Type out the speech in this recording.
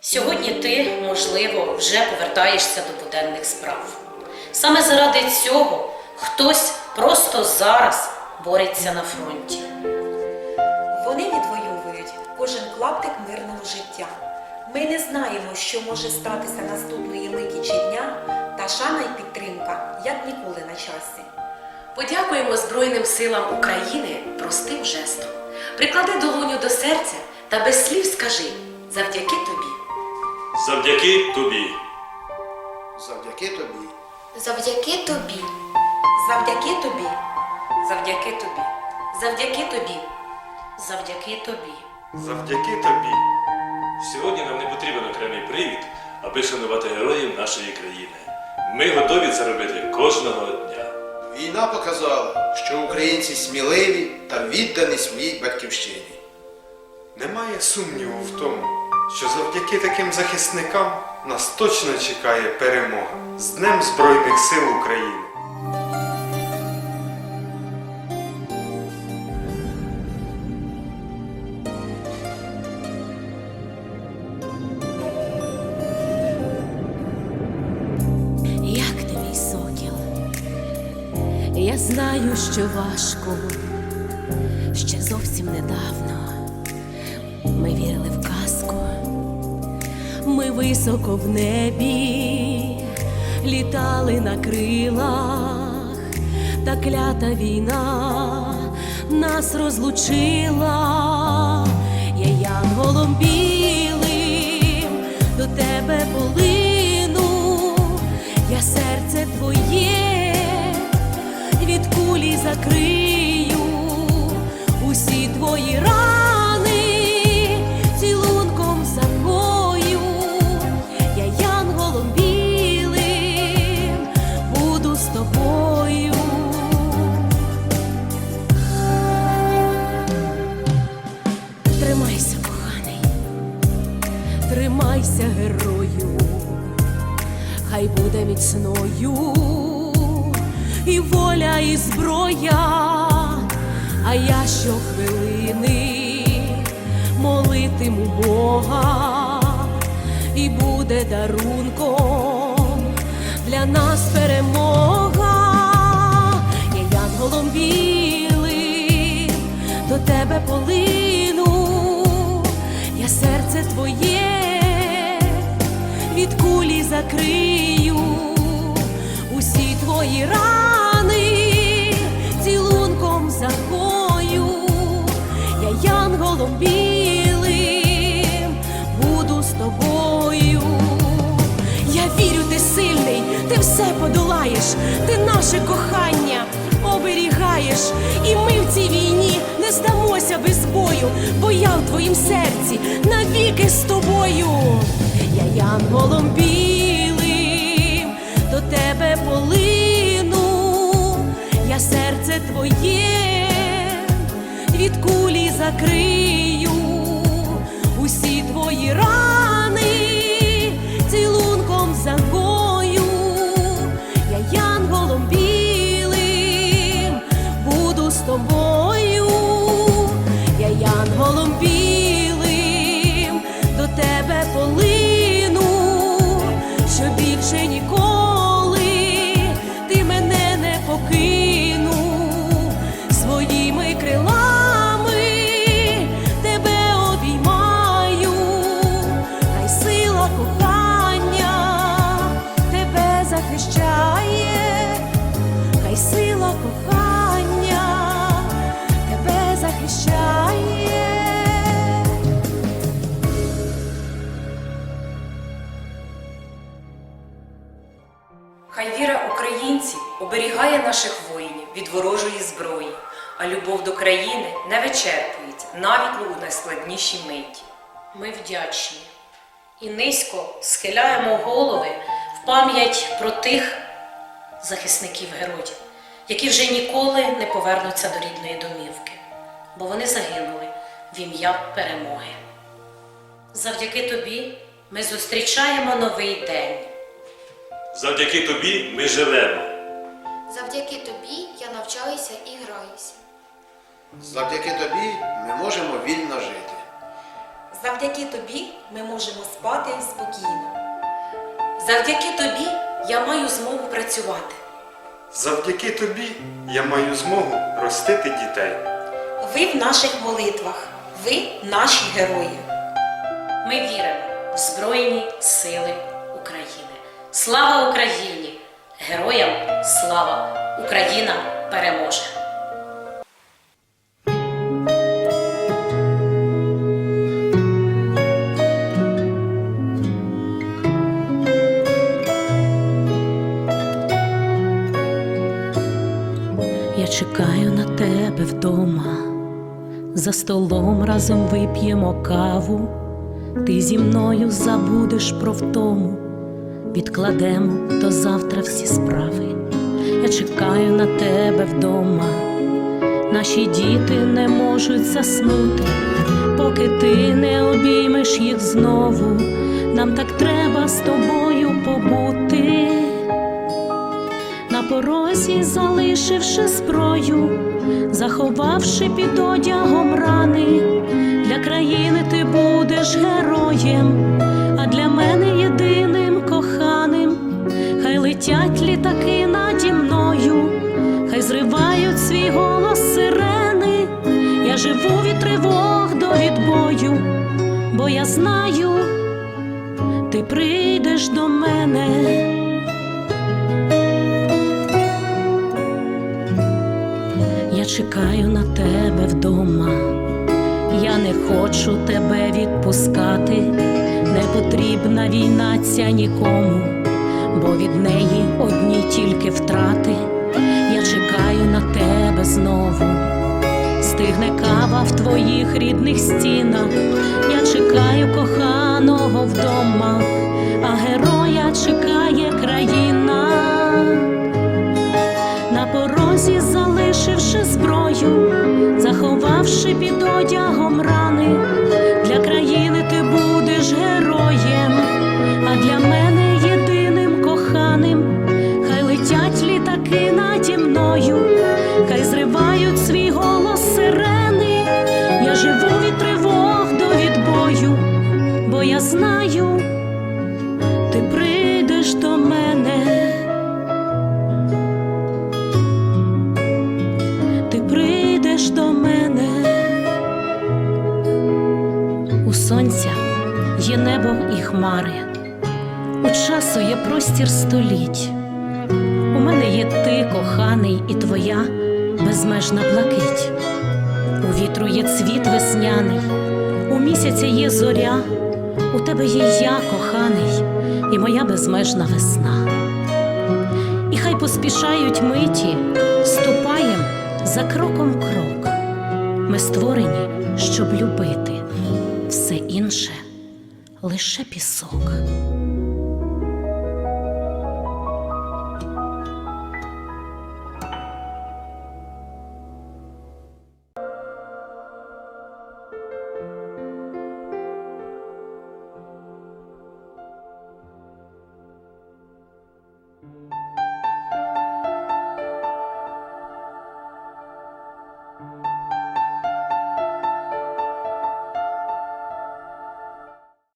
Сьогодні ти, можливо, вже повертаєшся до буденних справ. Саме заради цього хтось просто зараз бореться на фронті. Вони відвоюють кожен клаптик мирного життя. Ми не знаємо, що може статися наступної миті чи дня, та шана й підтримка, як ніколи на часі. Подякуємо Збройним силам України простим жестом. Приклади долоню до серця та без слів скажи завдяки тобі. Завдяки тобі. Завдяки тобі. Завдяки тобі. Завдяки тобі. Завдяки тобі. Завдяки тобі. Завдяки тобі. Завдяки тобі. Сьогодні нам не потрібен окремий привід, аби шанувати героїв нашої країни. Ми готові це робити кожного дня. Війна показала, що українці сміливі та віддані своїй батьківщині. Немає сумніву в тому, що завдяки таким захисникам нас точно чекає перемога з Днем Збройних сил України. Як ти мій сокіл, я знаю, що важко, ще зовсім недавно ми вірили в казку, ми високо в небі, літали на крилах, та клята війна нас розлучила, я янголом білим до тебе полину, я серце твоє від кулі закрию тримайся, герою, хай буде міцною і воля, і зброя, а я щохвилини молитиму Бога, і буде дарунком для нас перемога. Я янголом білим до тебе полину, я серце твоє від кулі закрию усі твої рани цілунком закою, я янголом білим буду з тобою. Я вірю, ти сильний, ти все подолаєш, ти наше кохання оберігаєш, і ми в цій війні не здамося без бою, бо я в твоїм серці навіки з тобою. Я янголом білим до тебе полину, я серце твоє від кулі закрию. Усі твої рани наших воїнів від ворожої зброї, а любов до країни не вичерпується навіть у найскладнішій миті. Ми вдячні і низько схиляємо голови в пам'ять про тих захисників героїв, які вже ніколи не повернуться до рідної домівки, бо вони загинули в ім'я перемоги. Завдяки тобі ми зустрічаємо новий день. Завдяки тобі ми живемо. Завдяки тобі я навчаюся і граюся. Завдяки тобі ми можемо вільно жити. Завдяки тобі ми можемо спати спокійно. Завдяки тобі я маю змогу працювати. Завдяки тобі я маю змогу ростити дітей. Ви в наших молитвах, ви наші герої. Ми віримо в Збройні Сили України. Слава Україні! Героям слава! Україна переможе! Я чекаю на тебе вдома. За столом разом вип'ємо каву, ти зі мною забудеш про втому, відкладемо до завтра всі справи. Я чекаю на тебе вдома. Наші діти не можуть заснути, поки ти не обіймеш їх знову. Нам так треба з тобою побути на порозі, залишивши зброю, заховавши під одягом рани, для країни ти будеш героєм, а для мене єдиним прийдеш до мене. Я чекаю на тебе вдома, я не хочу тебе відпускати, не потрібна війна ця нікому, бо від неї одні тільки втрати. Я чекаю на тебе знову, стигне кава в твоїх рідних стінах. Я чекаю коханого вдома, а героя чекає країна. На порозі, залишивши зброю, заховавши під одягом рани, знаю, ти прийдеш до мене. ти прийдеш до мене. У сонця є небо і хмари, у часу є простір століть. У мене є ти, коханий, і твоя безмежна блакить. У вітру є цвіт весняний, у місяця є зоря, у тебе є я, коханий, і моя безмежна весна. І хай поспішають миті, ступаєм за кроком крок. Ми створені, щоб любити, все інше лише пісок.